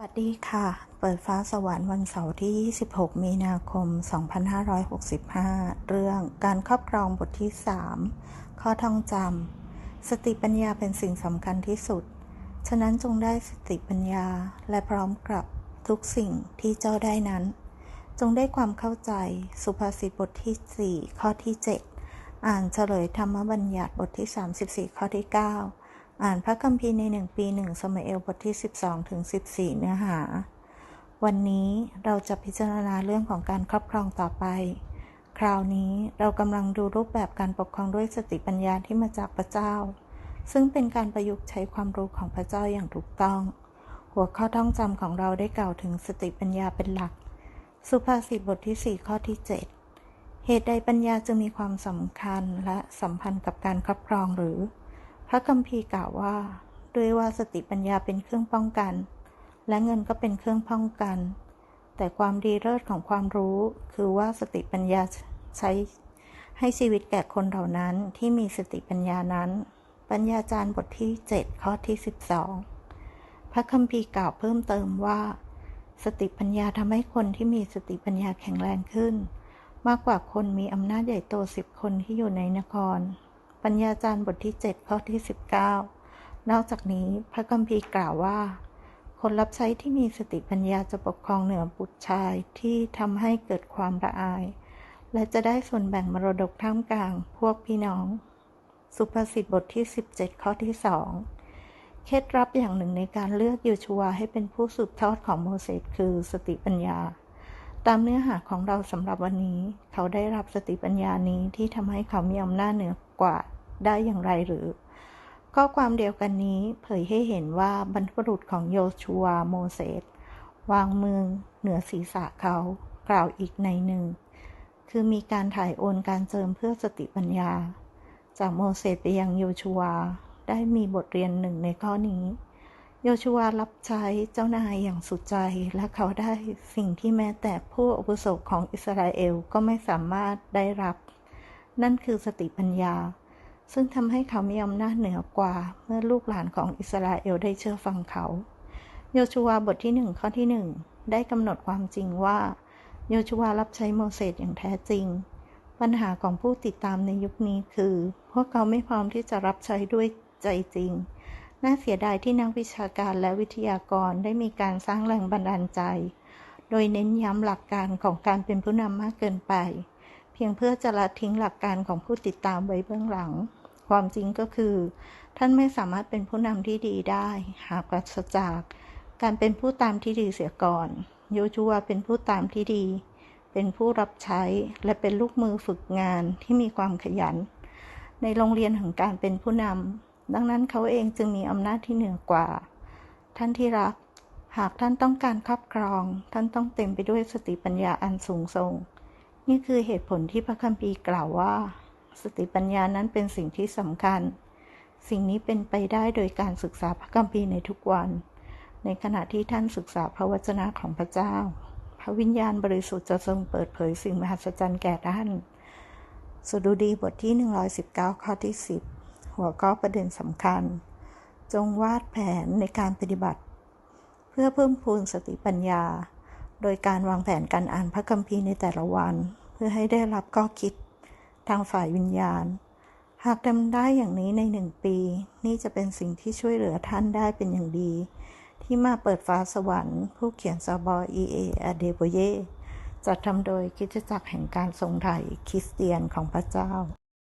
สวัสดีค่ะ เปิดฟ้าสวรรค์วันเสาร์ที่ 26 มีนาคม 2565 เรื่องการครอบครองบทที่ 3 ข้อท่องจำ สติปัญญาเป็นสิ่งสำคัญที่สุด ฉะนั้นจงได้สติปัญญาและพร้อมกับทุกสิ่งที่เจ้าได้นั้น จงได้ความเข้าใจ สุภาษิตบทที่ 4 ข้อที่ 7 อ่านเฉลยธรรมบัญญัติบทที่ 34 ข้อที่ 9 อ่านพระคัมภีร์ในหนึ่งปีหนึ่งสมัยเอลบทที่ 12ถึง14 เนื้อหา วันนี้เราจะพิจารณาเรื่องของการครอบครองต่อไป คราวนี้เรากำลังดูรูปแบบการปกครองด้วยสติปัญญาที่มาจากพระเจ้า ซึ่งเป็นการประยุกต์ใช้ความรู้ของพระเจ้าอย่างถูกต้อง หัวข้อท่องจำของเราได้กล่าวถึงสติปัญญาเป็นหลัก สุภาษิตบทที่ 4 ข้อที่ 7 เหตุใดปัญญาจึงมีความสำคัญและสัมพันธ์กับการครอบครองหรือ พระคัมภีร์กล่าวว่า ด้วยว่าสติปัญญาเป็นเครื่องป้องกัน และเงินก็เป็นเครื่องป้องกัน แต่ความดีเลิศของความรู้ คือว่าสติปัญญาใช้ให้ชีวิตแก่คนเหล่านั้นที่มีสติปัญญานั้น ปัญญาจารย์บทที่ 7 ข้อที่ 12 พระคัมภีร์กล่าวเพิ่มเติมว่า สติปัญญาทำให้คนที่มีสติปัญญาแข็งแรงขึ้น มากกว่าคนมีอำนาจใหญ่โตสิบคนที่อยู่ในนคร ปัญญาจารย์บทที่ 7 ข้อที่ 19 นอกจากนี้พระคัมภีร์กล่าวว่า คนรับใช้ที่มีสติปัญญาจะปกครองเหนือบุตรชายที่ทำให้เกิดความละอาย และจะได้ส่วนแบ่งมรดกท่ามกลางพวกพี่น้อง สุภาษิตบทที่ 17 ข้อที่2เคล็ดลับอย่างหนึ่งในการเลือกโยชัวให้เป็นผู้สืบทอดของโมเสสคือสติปัญญา ตามเนื้อหาของเราสำหรับวันนี้ เขาได้รับสติปัญญานี้ที่ทำให้เขามีอำนาจเหนือ กว่าได้อย่างไรหรือ ข้อความเดียวกันนี้เผยให้เห็นว่าบรรพบุรุษของโยชัวโมเสสวางมือเหนือศีรษะเขากล่าวอีกในหนึ่ง คือมีการถ่ายโอนการเจิมเพื่อสติปัญญา จากโมเสสไปยังโยชัวได้มีบทเรียนหนึ่งในข้อนี้ โยชัวรับใช้เจ้านายอย่างสุดใจและเขาได้สิ่งที่แม้แต่ผู้อาวุโสของอิสราเอลก็ไม่สามารถได้รับ นั่นคือสติปัญญา ซึ่งทำให้เขามีอำนาจเหนือกว่าเมื่อลูกหลานของอิสราเอลได้เชื่อฟังเขา โยชัวาบทที่หนึ่งข้อที่หนึ่งได้กำหนดความจริงว่า โยชัวารับใช้โมเสสอย่างแท้จริง ปัญหาของผู้ติดตามในยุคนี้คือ พวกเขาไม่พร้อมที่จะรับใช้ด้วยใจจริง น่าเสียดายที่นักวิชาการและวิทยากรได้มีการสร้างแรงบันดาลใจ โดยเน้นย้ำหลักการของการเป็นผู้นำมากเกินไป พียงเพื่อจะละทิ้งหลักการของผู้ติดตามไว้เบื้องหลัง ความจริงก็คือ ท่านไม่สามารถเป็นผู้นำที่ดีได้ หากปราศจาก การเป็นผู้ตามที่ดีเสียก่อน โยชัวเป็นผู้ตามที่ดี เป็นผู้รับใช้และเป็นลูกมือฝึกงานที่มีความขยัน ในโรงเรียนของการเป็นผู้นำดังนั้นเขาเองจึงมีอำนาจที่เหนือกว่า ท่านที่รัก หากท่านต้องการครอบครอง ท่านต้องเต็มไปด้วยสติปัญญาอันสูงส่ง นี่คือเหตุผลที่พระคัมภีร์กล่าวว่า สติปัญญานั้นเป็นสิ่งที่สำคัญ สิ่งนี้เป็นไปได้โดยการศึกษาพระคัมภีร์ในทุกวัน ในขณะที่ท่านศึกษาพระวจนะของพระเจ้า พระวิญญาณบริสุทธิ์จะทรงเปิดเผยสิ่งมหัศจรรย์แก่ท่านสดุดีบทที่ 119 ข้อที่ 10 หัวข้อประเด็นสำคัญ จงวาดแผนในการปฏิบัติ เพื่อเพิ่มพูนสติปัญญา โดยการวางแผนการอ่านพระคัมภีร์ในแต่ละวัน เพื่อให้ได้รับข้อคิดทางฝ่ายวิญญาณ หากทำได้อย่างนี้ในหนึ่งปี นี่จะเป็นสิ่งที่ช่วยเหลือท่านได้เป็นอย่างดี ที่มาเปิดฟ้าสวรรค์ ผู้เขียนซาบอเอเออเดโบเยจัดทำโดยคริสตจักรแห่งการทรงไถ่คริสเตียนของพระเจ้า